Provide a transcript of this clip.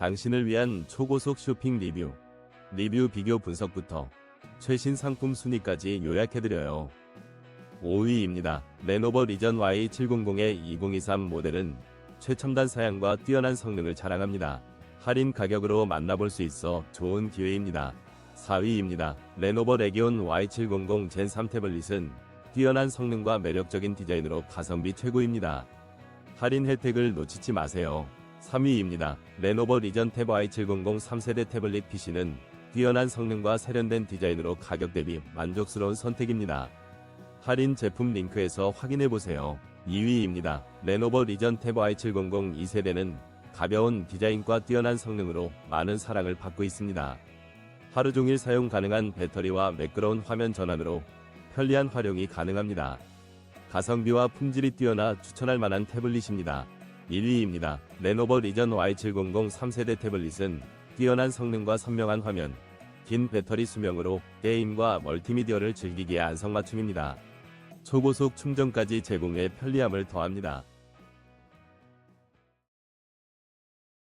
당신을 위한 초고속 쇼핑 리뷰, 리뷰 비교 분석부터 최신 상품 순위까지 요약해드려요. 5위입니다. 레노버 리전 Y700의 2023 모델은 최첨단 사양과 뛰어난 성능을 자랑합니다. 할인 가격으로 만나볼 수 있어 좋은 기회입니다. 4위입니다. 레노버 레기온 Y700 젠3 태블릿은 뛰어난 성능과 매력적인 디자인으로 가성비 최고입니다. 할인 혜택을 놓치지 마세요. 3위입니다. 레노버 리전 탭 Y700 3세대 태블릿 PC는 뛰어난 성능과 세련된 디자인으로 가격 대비 만족스러운 선택입니다. 할인 제품 링크에서 확인해보세요. 2위입니다. 레노버 리전 탭 Y700 2세대는 가벼운 디자인과 뛰어난 성능으로 많은 사랑을 받고 있습니다. 하루 종일 사용 가능한 배터리와 매끄러운 화면 전환으로 편리한 활용이 가능합니다. 가성비와 품질이 뛰어나 추천할 만한 태블릿입니다. 1위입니다. 레노버 리전 Y700 3세대 태블릿은 뛰어난 성능과 선명한 화면, 긴 배터리 수명으로 게임과 멀티미디어를 즐기기에 안성맞춤입니다. 초고속 충전까지 제공해 편리함을 더합니다.